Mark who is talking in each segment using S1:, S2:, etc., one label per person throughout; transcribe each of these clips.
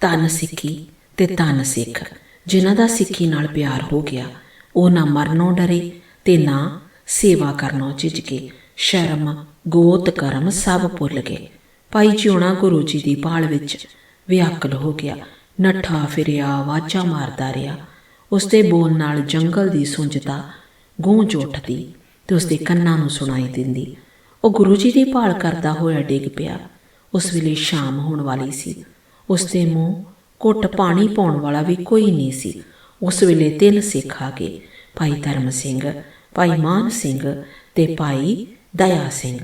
S1: ਧਨ ਸਿੱਖੀ ਤੇ ਧਨ ਸਿੱਖ, ਜਿਨ੍ਹਾਂ ਦਾ ਸਿੱਖੀ ਨਾਲ ਪਿਆਰ ਹੋ ਗਿਆ, ਉਹ ਨਾ ਮਰਨੋਂ ਡਰੇ ਤੇ ਨਾ ਸੇਵਾ ਕਰਨੋਂ ਝਿਜਕੇ। ਸ਼ਰਮ, ਗੋਤ, ਕਰਮ ਸਭ ਭੁੱਲ ਗਏ। ਭਾਈ ਜਿਉਣਾ ਗੁਰੂ ਜੀ ਦੀ ਭਾਲ ਵਿੱਚ ਵਿਆਕਲ ਹੋ ਗਿਆ। ਨੱਠਾ ਫਿਰਿਆ ਆਵਾਜ਼ਾਂ ਮਾਰਦਾ ਰਿਹਾ। ਉਸਦੇ ਬੋਲ ਨਾਲ ਜੰਗਲ ਦੀ ਸੁੰਜਤਾ ਗੂੰਜ ਉੱਠਦੀ ਤੇ ਉਸਦੇ ਕੰਨਾਂ ਨੂੰ ਸੁਣਾਈ ਦਿੰਦੀ। ਉਹ ਗੁਰੂ ਜੀ ਦੀ ਭਾਲ ਕਰਦਾ ਹੋਇਆ ਡਿੱਗ ਪਿਆ। ਉਸ ਵੇਲੇ ਸ਼ਾਮ ਹੋਣ ਵਾਲੀ ਸੀ। ਉਸ ਦੇ ਮੂੰਹ ਘੁੱਟ ਪਾਣੀ ਪਾਉਣ ਵਾਲਾ ਵੀ ਕੋਈ ਨਹੀਂ ਸੀ। ਉਸ ਵੇਲੇ ਤਿੰਨ ਸਿੱਖ ਆ ਗਏ। ਭਾਈ ਧਰਮ ਸਿੰਘ, ਭਾਈ ਮਾਨ ਸਿੰਘ ਤੇ ਭਾਈ ਦਇਆ ਸਿੰਘ,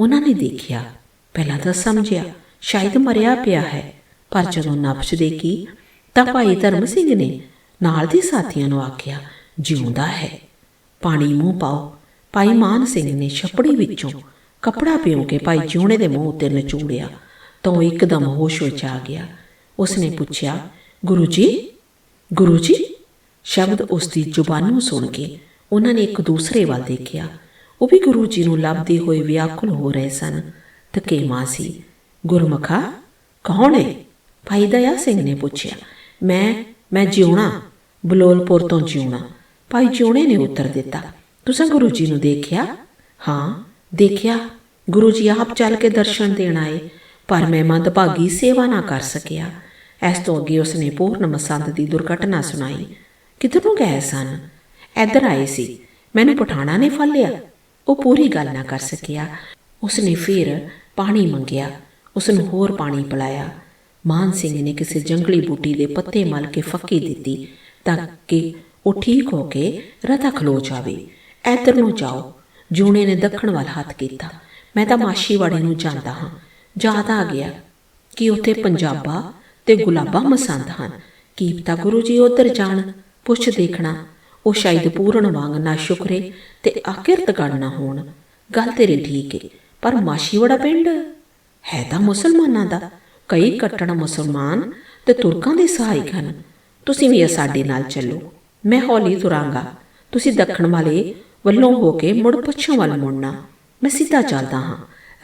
S1: ਉਹਨਾਂ ਨੇ ਦੇਖਿਆ, ਪਹਿਲਾਂ ਤਾਂ ਸਮਝਿਆ, ਸ਼ਾਇਦ ਮਰਿਆ ਪਿਆ ਹੈ, ਪਰ ਜਦੋਂ ਨਬਜ਼ ਦੇਖੀ, ਤਾਂ ਭਾਈ ਧਰਮ ਸਿੰਘ ਨੇ ਨਾਲ ਦੇ ਸਾਥੀਆਂ ਨੂੰ ਆਖਿਆ, ਜਿਉਂਦਾ ਹੈ। ਪਾਣੀ ਮੂੰਹ ਪਾਓ। ਭਾਈ ਮਾਨ ਸਿੰਘ ਨੇ ਛਪੜੀ ਵਿੱਚੋਂ ਕਪੜਾ ਪਿਉ ਕੇ ਭਾਈ ਜਿਉਣੇ ਦੇ ਮੂੰਹ ਉੱਤੇ ਨਚੂੜਿਆ। ਤਾਂ ਉਹ ਇੱਕਦਮ ਹੋਸ਼ ਵਿੱਚ ਆ ਗਿਆ। ਉਸਨੇ ਪੁੱਛਿਆ, ਗੁਰੂ ਜੀ? ਗੁਰੂ ਜੀ? ਸ਼ਬਦ ਉਸ ਦੀ ਜ਼ੁਬਾਨੋਂ ਸੁਣ ਕੇ ਉਹਨਾਂ ਨੇ ਇੱਕ ਦੂਸਰੇ ਵੱਲ ਦੇਖਿਆ। ਉਹ ਵੀ ਗੁਰੂ ਜੀ ਨੂੰ ਲੱਭਦੇ ਹੋਏ ਵਿਆਕੁਲ ਹੋ ਰਹੇ ਸਨ। ਤਕੇਮਾ ਸੀ ਗੁਰਮਖਾ, ਕੌਣ ਹੈ ਭਾਈ ਦਇਆ ਸਿੰਘ ਨੇ ਪੁੱਛਿਆ, ਮੈਂ ਮੈਂ ਜਿਉਣਾ, ਬਲੋਲਪੁਰ ਤੋਂ ਜਿਉਣਾ। ਭਾਈ ਜਿਉਣੇ ਨੇ ਉੱਤਰ ਦਿੱਤਾ, ਤੁਸੀਂ ਗੁਰੂ ਜੀ ਨੂੰ ਦੇਖਿਆ? ਹਾਂ, ਦੇਖਿਆ। ਗੁਰੂ ਜੀ ਆਪ ਚੱਲ ਕੇ ਦਰਸ਼ਨ ਦੇਣ ਆਏ। ਪਰ ਮੈਂ ਮੰਦਭਾਗੀ ਸੇਵਾ ਨਾ ਕਰ ਸਕਿਆ। ਇਸ ਤੋਂ ਅੱਗੇ ਉਸਨੇ ਪੂਰਨ ਮਸੰਦ ਦੀ ਦੁਰਘਟਨਾ ਸੁਣਾਈ। ਕਿੱਧਰ ਨੂੰ ਗਏ ਸਨ? ਇੱਧਰ ਆਏ ਸੀ। ਮੈਨੂੰ ਪਠਾਣਾ ਨੇ ਫੜ ਲਿਆ। ਉਹ ਪੂਰੀ ਗੱਲ ਨਾ ਕਰ ਸਕਿਆ। ਉਸਨੇ ਫਿਰ ਪਾਣੀ ਮੰਗਿਆ। ਉਸ ਨੂੰ ਹੋਰ ਪਾਣੀ ਪਿਲਾਇਆ। ਮਾਨ ਸਿੰਘ ਨੇ ਕਿਸੇ ਜੰਗਲੀ ਬੂਟੀ ਦੇ ਪੱਤੇ ਮਲ ਕੇ ਫੱਕੀ ਦਿੱਤੀ ਤਾਂ ਕਿ ਉਹ ਠੀਕ ਹੋ ਕੇ ਰਤਾ ਖਲੋ ਜਾਵੇ। ਇੱਧਰ ਨੂੰ ਜਾਓ। ਜੂਣੇ ਨੇ ਦੱਖਣ ਵੱਲ ਹੱਥ ਕੀਤਾ। ਮੈਂ ਤਾਂ ਮਾਸ਼ੀਵਾੜੇ ਨੂੰ ਜਾਂਦਾ ਹਾਂ। ਯਾਦ ਆ ਗਿਆ ਕਿ ਉੱਥੇ ਪੰਜਾਬਾ ਤੇ ਗੁਲਾਬਾ ਮਸੰਦ ਹਨ। ਕੀਪਤਾ ਗੁਰੂ ਜੀ ਉਧਰ ਜਾਣ, ਪੁੱਛ ਦੇਖਣਾ, ਉਹ ਸ਼ਾਇਦ ਪੂਰਨ ਵਾਂਗ ਨਾ ਸ਼ੁਕਰੇ ਤੇ ਆਕਿਰਤ ਗੜ ਹੋਣ। ਗੱਲ ਤੇਰੀ ਠੀਕ ਹੈ ਪਰ ਮਾਸ਼ੀਵਾੜਾ ਪਿੰਡ ਹੈ ਤਾਂ ਮੁਸਲਮਾਨਾਂ ਦਾ। ਕਈ ਕੱਟੜ ਮੁਸਲਮਾਨ ਤੇ ਤੁਰਕਾਂ ਦੇ ਸਹਾਇਕ ਹਨ। ਤੁਸੀਂ ਵੀ ਸਾਡੇ ਨਾਲ ਚੱਲੋ, ਮੈਂ ਹੌਲੀ ਤੁਰਾਂਗਾ। ਤੁਸੀਂ ਦੱਖਣ ਵਾਲੇ ਵੱਲੋਂ ਹੋ ਕੇ ਮੁੜ ਪੱਛਮ ਵੱਲ ਮੁੜਨਾ। ਮੈਂ ਸਿੱਧਾ ਚੱਲਦਾ ਹਾਂ।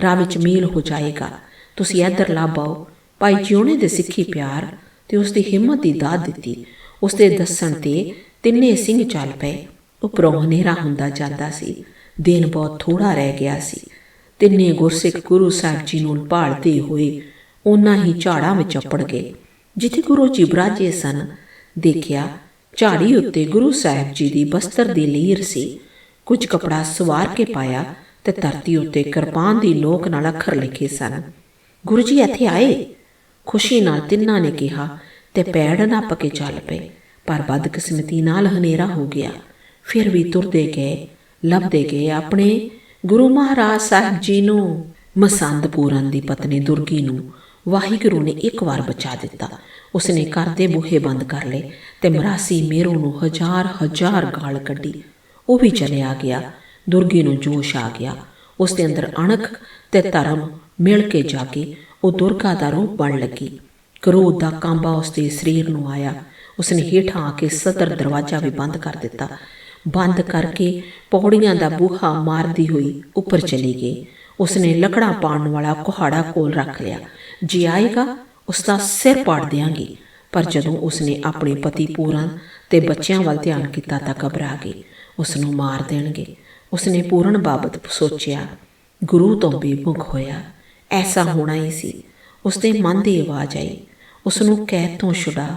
S1: ਰਾਹ ਵਿੱਚ ਮੀਲ ਹੋ ਜਾਏਗਾ। ਤੁਸੀਂ ਇੱਧਰ ਲਾਭਾਓ ਭਾਈ ਜਿਉਣੇ ਦੇ ਸਿੱਖੀ ਪਿਆਰ ਤੇ ਉਸ ਦੀ ਹਿੰਮਤ ਦੀ ਦਾਤ ਦਿੱਤੀ। ਉਸ ਦੇ ਦੱਸਣ ਤੇ ਤਿੰਨੇ ਸਿੰਘ ਚੱਲ ਪਏ। ਉੱਪਰੋਂ ਹਨੇਰਾ ਹੁੰਦਾ ਜਾਂਦਾ ਸੀ। ਦਿਨ ਬਹੁਤ ਥੋੜਾ ਰਹਿ ਗਿਆ ਸੀ। ਤਿੰਨੇ ਗੁਰਸਿੱਖ ਗੁਰੂ ਸਾਹਿਬ ਜੀ ਨੂੰ ਭਾਲਦੇ ਹੋਏ ਉਹਨਾਂ ਹੀ ਝਾੜਾਂ ਵਿੱਚ ਅਪੜ ਗਏ। ਜਿੱਥੇ ਗੁਰੂ ਜੀ ਬਰਾਜੇ ਸਨ, ਦੇਖਿਆ ਝਾੜੀ ਉੱਤੇ ਗੁਰੂ ਸਾਹਿਬ ਜੀ ਦੀ ਬਸਤਰ ਦੀ ਲੀਰ ਸੀ। ਕੁਝ ਕਪੜਾ ਸਵਾਰ ਕੇ ਪਾਇਆ ਤੇ ਧਰਤੀ ਉੱਤੇ ਕਿਰਪਾਨ ਦੀ ਲੋਕ ਨਾਲ ਅੱਖਰ ਲਿਖੇ ਸਨ। ਗੁਰੂ ਜੀ ਇੱਥੇ ਆਏ। ਖੁਸ਼ੀ ਨਾਲ ਤਿੰਨਾਂ ਨੇ ਕਿਹਾ, ਤੇ ਪੈੜ ਨੱਪ ਕੇ ਚੱਲ ਪਏ, ਪਰ ਬਦਕਿਸਮਤੀ ਨਾਲ ਹਨੇਰਾ ਹੋ ਗਿਆ। ਫਿਰ ਵੀ ਤੁਰਦੇ ਗਏ, ਲੱਭਦੇ ਗਏ ਆਪਣੇ ਗੁਰੂ ਮਹਾਰਾਜ ਸਾਹਿਬ ਜੀ ਨੂੰ। ਮਸੰਦ ਪੂਰਨ ਦੀ ਪਤਨੀ ਦੁਰਗੀ ਨੂੰ ਵਾਹਿਗੁਰੂ ਨੇ ਇੱਕ ਵਾਰ ਬਚਾ ਦਿੱਤਾ। ਉਸਨੇ ਘਰ ਦੇ ਬੂਹੇ ਬੰਦ ਕਰ ਲਏ ਤੇ ਮਰਾਸੀ ਮੇਰੂ ਨੂੰ ਹਜ਼ਾਰ ਹਜ਼ਾਰ ਗਾਲ ਕੱਢੀ। ਉਹ ਵੀ ਚਲਿਆ ਗਿਆ। ਦੁਰਗੀ ਨੂੰ ਜੋਸ਼ ਆ ਗਿਆ। ਉਸ ਦੇ ਅੰਦਰ ਅਣਖ ਤੇ ਧਰਮ ਮਿਲ ਕੇ ਜਾ ਕੇ ਉਹ ਦੁਰਗਾ ਦਾ ਰੂਪ ਬਣ ਲੱਗੀ। ਕਰੋਧ ਦਾ ਕਾਂਬਾ ਉਸ ਦੇ ਸਰੀਰ ਨੂੰ ਆਇਆ। ਉਸਨੇ ਹੇਠਾਂ ਆ ਕੇ ਸਦਰ ਦਰਵਾਜ਼ਾ ਵੀ ਬੰਦ ਕਰ ਦਿੱਤਾ। ਬੰਦ ਕਰਕੇ ਪੌੜੀਆਂ ਦਾ ਬੂਹਾ ਮਾਰਦੀ ਹੋਈ ਉੱਪਰ ਚਲੀ ਗਈ। ਉਸਨੇ ਲੱਕੜਾਂ ਪਾਉਣ ਵਾਲਾ ਕੁਹਾੜਾ ਕੋਲ ਰੱਖ ਲਿਆ। ਜੀ ਆਏਗਾ ਉਸ ਦਾ ਸਿਰ ਪਾੜ ਦਿਆਂਗੀ। ਪਰ ਜਦੋਂ ਉਸਨੇ ਆਪਣੇ ਪਤੀ ਪੂਰਨ ਤੇ ਬੱਚਿਆਂ ਵੱਲ ਧਿਆਨ ਕੀਤਾ ਤਾਂ ਘਬਰਾ ਗਈ। ਉਸ ਨੂੰ ਮਾਰ ਦੇਣਗੇ। ਉਸਨੇ ਪੂਰਨ ਬਾਬਤ ਸੋਚਿਆ। ਗੁਰੂ ਤੋਂ ਬੇਮੁਖ ਹੋਇਆ। ਐਸਾ ਹੋਣਾ ਹੀ ਸੀ। ਉਸਦੇ ਮਨ ਦੀ ਆਵਾਜ਼ ਆਈ। ਉਸ ਨੂੰ ਕੈਦ ਤੋਂ ਛੁਡਾ।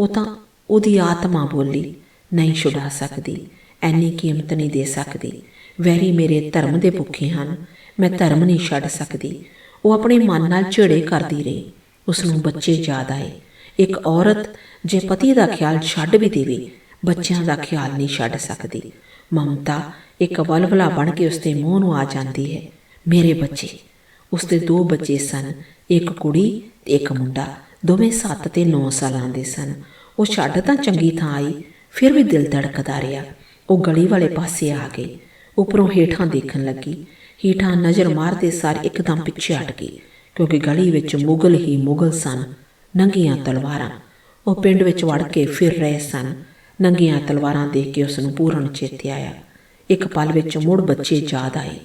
S1: ਉਹ ਤਾਂ ਉਹਦੀ ਆਤਮਾ ਬੋਲੀ, ਨਹੀਂ ਛੁਡਾ ਸਕਦੀ। ਐਨੀ ਕੀਮਤ ਨਹੀਂ ਦੇ ਸਕਦੀ। ਵੈਰੀ ਮੇਰੇ ਧਰਮ ਦੇ ਭੁੱਖੇ ਹਨ। ਮੈਂ ਧਰਮ ਨਹੀਂ ਛੱਡ ਸਕਦੀ। ਉਹ ਆਪਣੇ ਮਨ ਨਾਲ ਝੜੇ ਕਰਦੀ ਰਹੀ। ਉਸ ਨੂੰ ਬੱਚੇ ਯਾਦ ਆਏ। ਇੱਕ ਔਰਤ ਜੇ ਪਤੀ ਦਾ ਖਿਆਲ ਛੱਡ ਵੀ ਦੇਵੇ, ਬੱਚਿਆਂ ਦਾ ਖਿਆਲ ਨਹੀਂ ਛੱਡ ਸਕਦੀ। ਮਮਤਾ ਇੱਕ ਵਲਵਲਾ ਬਣ ਕੇ ਉਸਦੇ ਮੂੰਹ ਨੂੰ ਆ ਜਾਂਦੀ ਹੈ। ਮੇਰੇ ਬੱਚੇ, ਉਸਦੇ ਦੋ ਬੱਚੇ ਸਨ, ਇੱਕ ਕੁੜੀ ਤੇ ਇੱਕ ਮੁੰਡਾ। ਦੋਵੇਂ 7 ਤੇ 9 ਸਾਲਾਂ ਦੇ ਸਨ। ਉਹ ਛੱਡ ਤਾਂ ਚੰਗੀ ਥਾਂ ਆਈ, ਫਿਰ ਵੀ ਦਿਲ ਧੜਕਦਾ ਰਿਹਾ। ਉਹ ਗਲੀ ਵਾਲੇ ਪਾਸੇ ਆ ਗਈ। ਉੱਪਰੋਂ ਹੇਠਾਂ ਦੇਖਣ ਲੱਗੀ। ਹੇਠਾਂ ਨਜ਼ਰ ਮਾਰਦੇ ਸਾਰ ਇੱਕਦਮ ਪਿੱਛੇ ਹਟ ਗਈ, ਕਿਉਂਕਿ ਗਲੀ ਵਿੱਚ ਮੁਗਲ ਹੀ ਮੁਗਲ ਸਨ, ਨੰਗੀਆਂ ਤਲਵਾਰਾਂ। ਉਹ ਪਿੰਡ ਵਿੱਚ ਵੜ ਕੇ ਫਿਰ ਰਹੇ ਸਨ। ਨੰਗੀਆਂ ਤਲਵਾਰਾਂ ਦੇਖ ਕੇ ਉਸ ਨੂੰ ਪੂਰਨ ਚੇਤੇ ਆਇਆ। ਇੱਕ ਪਲ ਵਿੱਚ ਮੁੜ ਬੱਚੇ ਯਾਦ ਆਏ।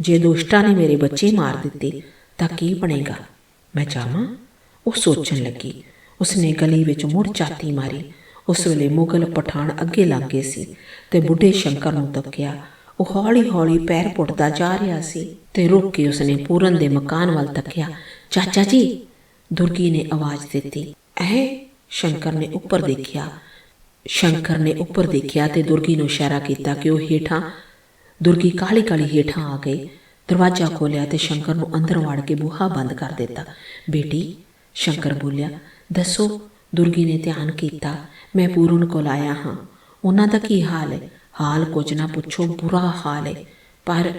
S1: ਜੇ ਦੁਸ਼ਟਾਂ ਨੇ ਮੇਰੇ ਬੱਚੇ ਮਾਰ ਦਿੱਤੇ, ਤਾਂ ਕੀ ਬਣੇਗਾ? ਮੈਂ ਜਾਵਾਂ? ਉਹ ਸੋਚਣ ਲੱਗੀ। ਉਸਨੇ ਗਲੀ ਵਿੱਚ ਮੁੜ ਚਾਤੀ ਮਾਰੀ। ਉਸ ਵੇਲੇ ਮੁਗਲ ਪਠਾਨ ਅੱਗੇ ਲੰਘ ਗਏ ਸੀ ਤੇ ਬੁੱਢੇ ਸ਼ੰਕਰ ਨੂੰ ਤੱਕਿਆ ਉਹ ਹੌਲੀ-ਹੌਲੀ ਪੈਰ ਪੁੱਟਦਾ ਜਾ ਰਿਹਾ ਸੀ ਤੇ ਰੁਕ ਕੇ ਉਸਨੇ ਪੂਰਨ ਦੇ ਮਕਾਨ ਵੱਲ ਤੱਕਿਆ ਚਾਚਾ ਜੀ, ਦੁਰਗੀ ਨੇ ਆਵਾਜ਼ ਦਿੱਤੀ। ਐ ਸ਼ੰਕਰ ਨੇ ਉੱਪਰ ਦੇਖਿਆ। ਸ਼ੰਕਰ ਨੇ ਉੱਪਰ ਦੇਖਿਆ ਤੇ ਦੁਰਗੀ ਨੂੰ ਇਸ਼ਾਰਾ ਕੀਤਾ ਕਿ ਉਹ ਹੇਠਾਂ, ਦੁਰਗੀ ਕਾਲੀ ਕਾਲੀ ਹੇਠਾਂ ਆ ਗਈ। ਦਰਵਾਜ਼ਾ ਖੋਲ੍ਹਿਆ ਤੇ ਸ਼ੰਕਰ ਨੂੰ ਅੰਦਰ ਵਾੜ ਕੇ ਬੂਹਾ ਬੰਦ ਕਰ ਦਿੱਤਾ। ਬੇਟੀ, ਸ਼ੰਕਰ ਬੋਲਿਆ, ਦੱਸੋ, ਦੁਰਗੀ ਨੇ ਧਿਆਨ ਕੀਤਾ, ਮੈਂ ਪੂਰਨ ਕੋਲ ਆਇਆ ਹਾਂ। ਉਹਨਾਂ ਦਾ ਕੀ ਹਾਲ ਹੈ? ਹਾਲ ਕੁਝ ਨਾ ਪੁੱਛੋ, ਬੁਰਾ ਹਾਲ ਹੈ। ਪਰ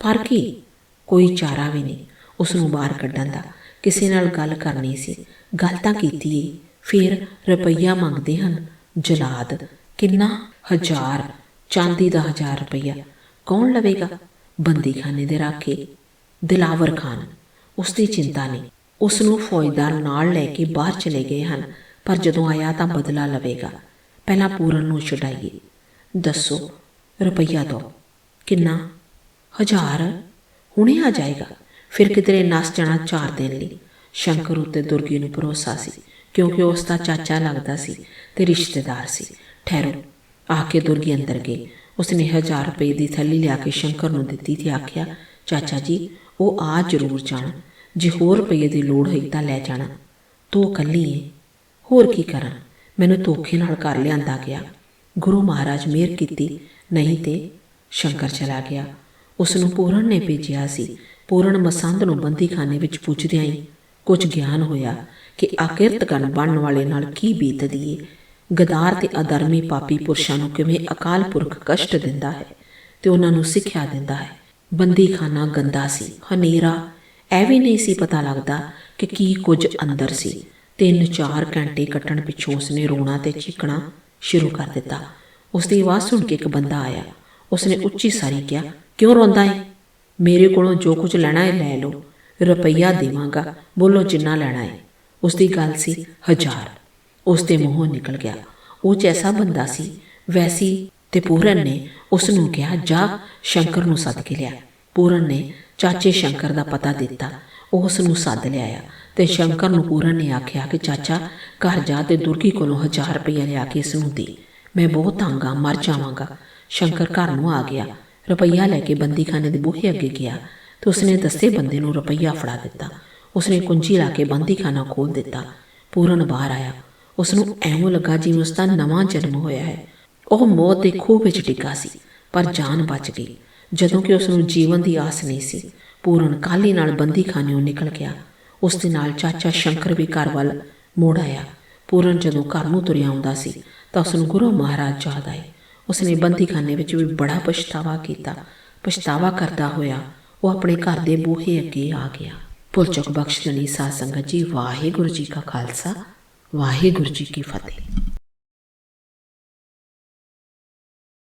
S1: ਪਰ ਕੀ? ਕੋਈ ਚਾਰਾ ਵੀ ਨਹੀਂ। ਉਸ ਨੂੰ ਬਾਹਰ ਕੱਢਣ ਦਾ ਕਿਸੇ ਨਾਲ ਗੱਲ ਕਰਨੀ ਸੀ। ਗੱਲ ਤਾਂ ਕੀਤੀ ਏ। ਫਿਰ ਰੁਪਈਆ ਮੰਗਦੇ ਹਨ। ਜਲਾਦ, ਕਿੰਨਾ? ਹਜ਼ਾਰ। ਚਾਂਦੀ ਦਾ ਹਜ਼ਾਰ ਰੁਪਈਆ। ਕੌਣ ਲਵੇਗਾ? ਬੰਦੀਖਾਨੇ ਦੇ ਰਾਖੇ। ਦਿਲਾਵਰ ਖਾਨ। ਉਸ ਦੀ ਚਿੰਤਾ ਨਹੀਂ। ਉਸ ਨੂੰ ਫੌਜਦਾਰ ਨਾਲ ਲੈ ਕੇ ਬਾਹਰ ਚਲੇ ਗਏ ਹਨ। ਪਰ ਜਦੋਂ ਆਇਆ ਤਾਂ ਬਦਲਾ ਲਵੇਗਾ। ਪਹਿਲਾਂ ਪੂਰਨ ਨੂੰ ਛਡਾਈਏ। ਦੱਸੋ, ਰੁਪਈਆ ਦੋ। ਕਿੰਨਾ? ਹਜ਼ਾਰ? ਹੁਣੇ ਆ ਜਾਏਗਾ। ਫਿਰ ਕਿਧਰੇ ਨਸ ਜਾਣਾ ਚਾਰ ਦਿਨ ਲਈ। ਸ਼ੰਕਰ ਉੱਤੇ ਦੁਰਗੀ ਨੂੰ ਭਰੋਸਾ ਸੀ। ਕਿਉਂਕਿ ਉਸ ਦਾ ਚਾਚਾ ਲੱਗਦਾ ਸੀ ਤੇ ਰਿਸ਼ਤੇਦਾਰ ਸੀ। ਠਹਿਰੋ। ਆ ਕੇ ਦੁਰਗੀ ਅੰਦਰ ਗਈ ਉਸਨੇ 1000 ਰੁਪਏ ਦੀ ਥੈਲੀ ਲਿਆ ਕੇ ਸ਼ੰਕਰ ਨੂੰ ਦਿੱਤੀ ਤੇ ਆਖਿਆ, ਚਾਚਾ ਜੀ, ਉਹ ਆ ਜ਼ਰੂਰ ਜਾਣ। ਜੇ ਹੋਰ ਰੁਪਏ ਦੀ ਲੋੜ ਹੋਈ ਤਾਂ ਲੈ ਜਾਣਾ। ਤੂੰ ਇਕੱਲੀ ਏ। ਹੋਰ ਕੀ ਕਰਾਂ? ਮੈਨੂੰ ਧੋਖੇ ਨਾਲ ਕਰ ਲਿਆਂਦਾ ਗਿਆ। ਗੁਰੂ ਮਹਾਰਾਜ ਮਿਹਰ ਕੀਤੀ। ਨਹੀਂ ਤੇ ਸ਼ੰਕਰ ਚਲਾ ਗਿਆ। ਉਸ ਨੂੰ ਪੂਰਨ ਨੇ ਭੇਜਿਆ ਸੀ। ਪੂਰਨ ਮਸੰਦ ਨੂੰ ਬੰਦੀਖਾਨੇ ਵਿੱਚ ਪੁੱਛਦਿਆਂ ਹੀ ਕੁਝ ਗਿਆਨ ਹੋਇਆ ਕਿ ਆਕਿਰਤਗਨ ਬਣਨ ਵਾਲੇ ਨਾਲ ਕੀ ਬੀਤਦੀ ਏ? ਗਦਾਰ ਤੇ ਅਧਰਮੀ ਪਾਪੀ ਪੁਰਸ਼ਾਂ ਨੂੰ ਕਿਵੇਂ ਅਕਾਲ ਪੁਰਖ ਕਸ਼ਟ ਦਿੰਦਾ ਹੈ ਤੇ ਉਹਨਾਂ ਨੂੰ ਸਿੱਖਿਆ ਦਿੰਦਾ ਹੈ? ਬੰਦੀਖਾਨਾ ਗੰਦਾ ਸੀ, ਹਨੇਰਾ। ਐ ਵੀ ਨਹੀਂ ਸੀ ਪਤਾ ਲੱਗਦਾ ਕਿ ਕੀ ਕੁਝ ਅੰਦਰ ਸੀ। ਤਿੰਨ ਚਾਰ ਘੰਟੇ ਕੱਟਣ ਪਿੱਛੋਂ ਉਸਨੇ ਰੋਣਾ ਤੇ ਚੀਕਣਾ ਸ਼ੁਰੂ ਕਰ ਦਿੱਤਾ। ਉਸਦੀ ਆਵਾਜ਼ ਸੁਣ ਕੇ ਇੱਕ ਬੰਦਾ ਆਇਆ। ਉਸਨੇ ਉੱਚੀ ਸਾਰੀ ਕਿਹਾ, ਕਿਉਂ ਰੋਂਦਾ ਹੈ ਮੇਰੇ ਕੋਲੋਂ ਜੋ ਕੁਝ ਲੈਣਾ ਹੈ ਲੈ ਲਓ। ਰੁਪਈਆ ਦੇਵਾਂਗਾ, ਬੋਲੋ ਜਿੰਨਾ ਲੈਣਾ ਹੈ ਉਸ ਦੀ ਗੱਲ ਸੀ ਹਜ਼ਾਰ। ਉਸ ਦੇ ਮੂੰਹੋਂ ਨਿਕਲ ਗਿਆ। ਉਹ ਜੈਸਾ ਬੰਦਾ ਸੀ, ਵੈਸੀ ਤੇ ਪੂਰਨ ਨੇ ਉਸ ਨੂੰ ਕਿਹਾ, ਜਾ, ਸ਼ੰਕਰ ਨੂੰ ਸੱਦ ਕੇ ਲਿਆ। ਪੂਰਨ ਨੇ ਚਾਚੇ ਸ਼ੰਕਰ ਦਾ ਪਤਾ ਦਿੱਤਾ। ਉਹ ਉਸ ਨੂੰ ਸੱਦ ਲਿਆਇਆ ਤੇ ਸ਼ੰਕਰ ਨੂੰ ਪੂਰਨ ਨੇ ਆਖਿਆ ਕਿ, ਚਾਚਾ, ਘਰ ਜਾ ਤੇ ਦੁਰਗੀ ਕੋਲੋਂ 1000 ਰੁਪਏ ਲਿਆ ਕੇ ਇਸ ਨੂੰ ਦੇ। ਮੈਂ ਬਹੁਤ ਤੰਗ ਮਰ ਜਾਵਾਂਗਾ। ਸ਼ੰਕਰ ਘਰ ਨੂੰ ਆ ਗਿਆ। ਰੁਪਈਆ ਲੈ ਕੇ ਬੰਦੀਖਾਨੇ ਦੇ ਬੂਹੇ ਅੱਗੇ ਗਿਆ। ਤੇ ਉਸਨੇ ਦੱਸੇ ਬੰਦੇ ਨੂੰ ਰੁਪਈਆ ਫੜਾ ਦਿੱਤਾ ਉਸਨੇ ਕੁੰਜੀ ਲਾ ਕੇ ਬੰਦੀਖਾਨਾ ਖੋਲ ਦਿੱਤਾ ਪੂਰਨ ਬਾਹਰ ਆਇਆ ਉਸ ਨੂੰ ਐਵੇਂ ਲੱਗਾ ਜਿਵੇਂ ਉਸ ਦਾ ਨਵਾਂ ਜਨਮ ਹੋਇਆ ਹੈ ਉਹ ਮੌਤ ਦੇ ਖੂਹ ਵਿੱਚ ਡਿੱਗਾ ਸੀ ਪਰ ਜਾਨ ਬਚ ਗਈ ਜਦੋਂ ਕਿ ਉਸ ਨੂੰ ਜੀਵਨ ਦੀ ਆਸ ਨਹੀਂ ਸੀ ਪੂਰਨ ਕਾਲੀ ਨਾਲ ਬੰਦੀਖਾਨਿਓਂ ਨਿਕਲ ਗਿਆ ਉਸ ਦੇ ਨਾਲ ਚਾਚਾ ਸ਼ੰਕਰ ਵੀ ਘਰ ਵੱਲ ਮੋੜ ਆਇਆ ਪੂਰਨ ਜਦੋਂ ਘਰ ਨੂੰ ਤੁਰਿਆ ਆਉਂਦਾ ਸੀ ਤਾਂ ਉਸ ਨੂੰ ਗੁਰੂ ਮਹਾਰਾਜ ਯਾਦ ਆਏ ਉਸਨੇ ਬੰਦੀਖਾਨੇ ਵਿੱਚ ਵੀ ਬੜਾ ਪਛਤਾਵਾ ਕੀਤਾ ਪਛਤਾਵਾ ਕਰਦਾ ਹੋਇਆ ਉਹ ਆਪਣੇ ਘਰ ਦੇ ਬੂਹੇ ਅੱਗੇ ਆ ਗਿਆ। ਭੁੱਲ ਚੁੱਕ ਬਖਸ਼ ਦੇਣੀ ਸਾਧ ਸੰਗਤ ਜੀ, ਵਾਹਿਗੁਰੂ ਜੀ ਕਾ ਖਾਲਸਾ, ਵਾਹਿਗੁਰੂ ਜੀ ਕੀ ਫਤਿਹ।